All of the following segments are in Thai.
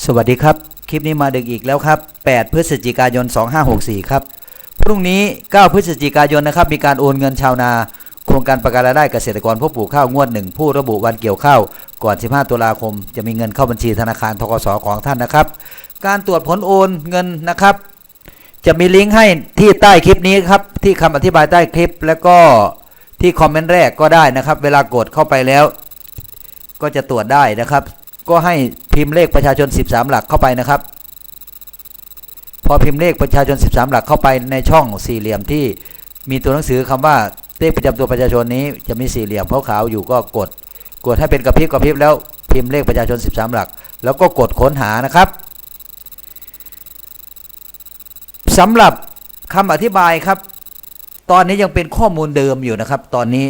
สวัสดีครับ คลิปนี้มาดึกอีกแล้วครับ 8 พฤศจิกายน 2564 ครับ พรุ่งนี้ 9 พฤศจิกายนนะครับ มีการโอนเงินชาวนา โครงการประกันรายได้เกษตรกรผู้ปลูกข้าวงวดหนึ่งผู้ระบุวันเกี่ยวข้าว ก่อน 15 ตุลาคม จะมีเงินเข้าบัญชีธนาคารทกสของท่านนะครับ การตรวจผลโอนเงินนะครับ จะมีลิงก์ให้ที่ใต้คลิปนี้ครับ ที่คำอธิบายใต้คลิป แล้วก็ที่คอมเมนต์แรกก็ได้นะครับ เวลากดเข้าไปแล้ว ก็จะตรวจได้นะครับ ก็ให้ พิมพ์เลขประชาชน 13 หลักเข้าไปนะครับ พอพิมพ์เลขประชาชน 13 หลักเข้าไปในช่องสี่เหลี่ยมที่มีตัวหนังสือคำว่าเลขประจำตัวประชาชนนี้จะมีสี่เหลี่ยมขาวๆอยู่ก็กด กดให้เป็นกระพริบกระพริบแล้วพิมพ์เลขประชาชน 13 หลัก แล้วก็กดค้นหานะครับสำหรับคำอธิบายครับ ตอนนี้ยังเป็นข้อมูลเดิมอยู่นะครับ ตอนนี้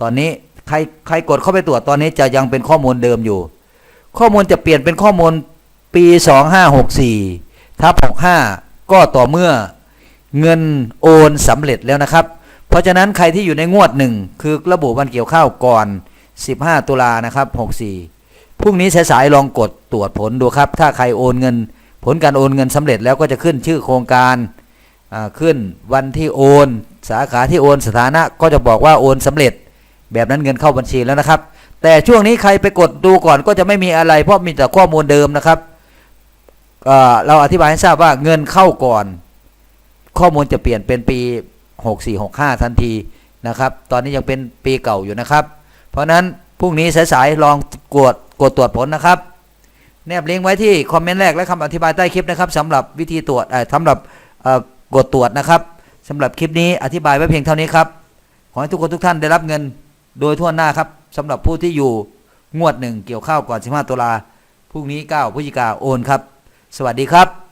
ตอนนี้ใครใครกดเข้าไปตรวจตอนนี้จะยังเป็นข้อมูลเดิมอยู่ ข้อมูลจะเปลี่ยนเป็นข้อมูลปี 2564ทับ65 ก็ต่อเมื่อเงินโอนสำเร็จแล้วนะครับ เพราะฉะนั้นใครที่อยู่ในงวดหนึ่งคือระบุวันเกี่ยวข้าวก่อน 15 ตุลานะครับ 64 พรุ่งนี้สายๆลองกดตรวจผลดูครับ ถ้าใครโอนเงิน ผลการโอนเงินสำเร็จแล้วก็จะขึ้นชื่อโครงการขึ้นวันที่โอน สาขาที่โอนสถานะก็จะบอกว่าโอนสำเร็จ แบบนั้นเงินเข้าบัญชีแล้วนะครับ แต่ช่วงนี้ใครไปกดดูก่อนก็จะไม่มีอะไร เพราะมีแต่ข้อมูลเดิมนะครับเเราอธิบายให้ทราบว่าเงินเข้าก่อน ข้อมูลจะเปลี่ยนเป็นปี 6465 ทันทีนะครับ ตอนนี้ยังเป็นปีเก่าอยู่นะครับ เพราะนั้นพรุ่งนี้สายๆลองกดกดตรวจผลนะครับ แนบลิงก์ไว้ที่คอมเมนต์แรกและคำอธิบายใต้คลิปนะครับสำหรับวิธีตรวจสำหรับกดตรวจนะครับสำหรับคลิปนี้อธิบายไว้เพียงเท่านี้ครับขอให้ทุกคนทุกท่านได้รับเงินโดยทั่วหน้าครับ สำหรับผู้ที่อยู่งวดหนึ่งเกี่ยวข้าวก่อน 15 ตุลาพรุ่งนี้ 9พฤศจิกาโอนครับ สวัสดีครับ